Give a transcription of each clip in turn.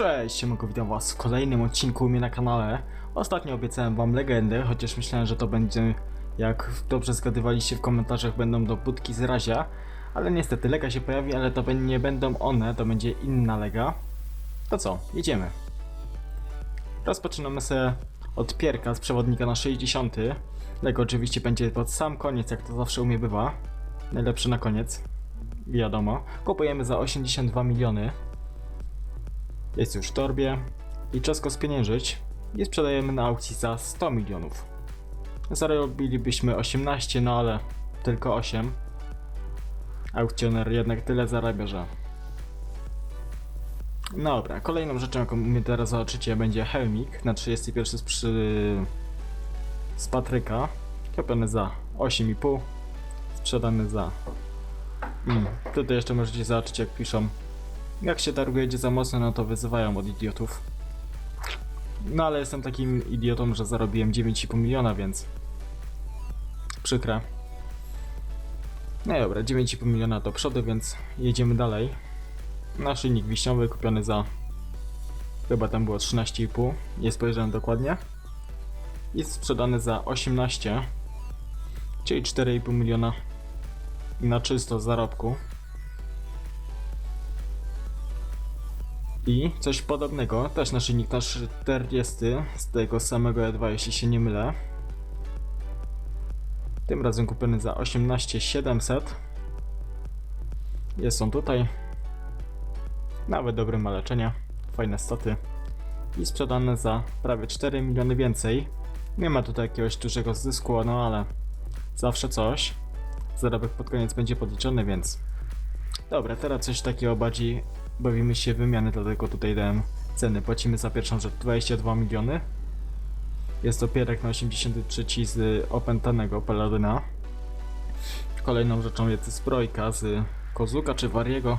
Cześć, siemanko, witam was w kolejnym odcinku u mnie na kanale. Ostatnio obiecałem wam legendę, chociaż myślałem, że to będzie, jak dobrze zgadywaliście w komentarzach, będą do budki z Razia. Ale niestety lega się pojawi, ale to nie będą one, to będzie inna lega. To co, jedziemy. Rozpoczynamy sobie od pierka z przewodnika na 60. Lego oczywiście będzie pod sam koniec, jak to zawsze u mnie bywa. Najlepszy na koniec. Wiadomo. Kupujemy za 82 miliony. Jest już w torbie i czas go spieniężyć i sprzedajemy na aukcji za 100 milionów. Zarobilibyśmy 18, no ale tylko 8. Aukcjoner jednak tyle zarabia, że... No Dobra, kolejną rzeczą, jaką mnie teraz zobaczycie, będzie Helmik na 31 z, przy... z Patryka. Kupiony za 8,5, sprzedany za... Mm. Tutaj jeszcze możecie zobaczyć, jak piszą jak się targu jedzie za mocno, no to wyzywają od idiotów. No ale jestem takim idiotą, że zarobiłem 9,5 miliona, więc... Przykre. No dobra, 9,5 miliona do przodu, więc jedziemy dalej. Naszyjnik wiśniowy kupiony za... Chyba tam było 13,5, nie spojrzałem dokładnie. Jest sprzedany za 18, czyli 4,5 miliona na czysto zarobku. I coś podobnego, też naszyjnik na 40 z tego samego E2, jeśli się nie mylę. Tym razem kupiony za 18700. Jest on tutaj. Nawet dobre ma leczenie, fajne staty. I sprzedane za prawie 4 miliony więcej. Nie ma tutaj jakiegoś dużego zysku, no ale zawsze coś. Zarobek pod koniec będzie podliczony, więc... Dobra, teraz coś takiego bardziej bawimy się w wymiany, dlatego tutaj dałem ceny. Płacimy za pierwszą rzecz 22 miliony. Jest to pierek na 83 z opętanego Paladyna. Kolejną rzeczą jest zbrojka z Kozuka czy Wariego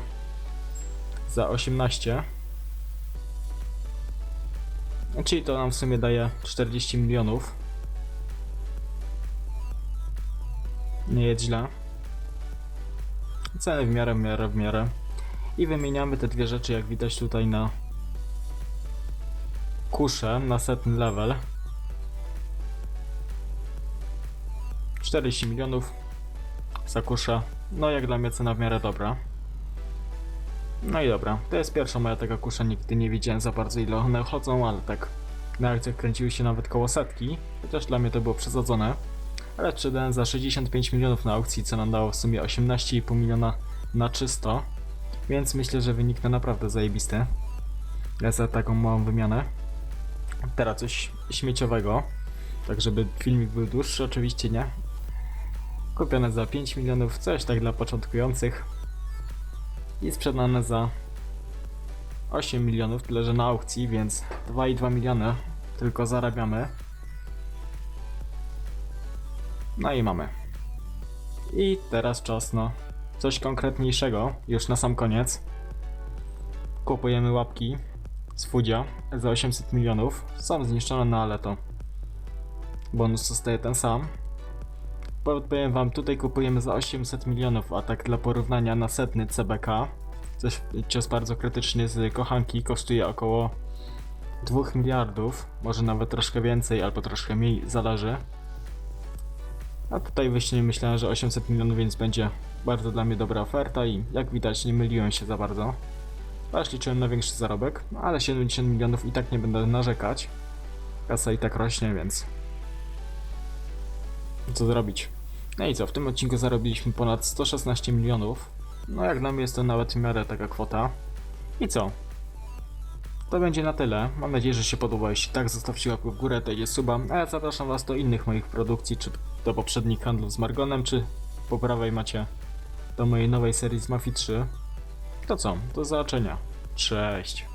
za 18. Czyli to nam w sumie daje 40 milionów. Nie jest źle. Ceny w miarę, w miarę, w miarę. I wymieniamy te dwie rzeczy, jak widać tutaj na kuszę na setny level. 40 milionów za kuszę. No jak dla mnie cena w miarę dobra. No i dobra, to jest pierwsza moja taka kusza, nigdy nie widziałem za bardzo ile one chodzą, ale tak na akcjach kręciły się nawet koło setki, chociaż dla mnie to było przesadzone. Ale sprzedałem za 65 milionów na aukcji, co nam dało w sumie 18,5 miliona na czysto. Więc myślę, że wynik to naprawdę zajebisty. Za taką małą wymianę. Teraz coś śmieciowego. Tak, żeby filmik był dłuższy, oczywiście nie. Kupione za 5 milionów, coś tak dla początkujących. I sprzedane za 8 milionów, tyle że na aukcji, więc 2,2 miliony tylko zarabiamy. No i mamy. I teraz czas na coś konkretniejszego, już na sam koniec. Kupujemy łapki z Fudzia za 800 milionów. Są zniszczone, no ale to bonus zostaje ten sam. Powiem wam, tutaj kupujemy za 800 milionów, a tak dla porównania na setny CBK, coś cios bardzo krytyczny z kochanki, kosztuje około 2 miliardów, może nawet troszkę więcej albo troszkę mniej, zależy. A tutaj właśnie myślałem, że 800 milionów, więc będzie bardzo dla mnie dobra oferta i jak widać nie myliłem się za bardzo. Aż liczyłem na większy zarobek, ale 70 milionów i tak nie będę narzekać. Kasa i tak rośnie, więc... Co zrobić? No i co, w tym odcinku zarobiliśmy ponad 116 milionów. No jak dla mnie jest to nawet w miarę taka kwota. I co? To będzie na tyle. Mam nadzieję, że się podoba. Jeśli tak, zostawcie łapkę w górę, dajcie suba. A ja zapraszam was do innych moich produkcji, czy do poprzednich handlów z Margonem, czy po prawej macie do mojej nowej serii z Mafii 3. To co? Do zobaczenia. Cześć.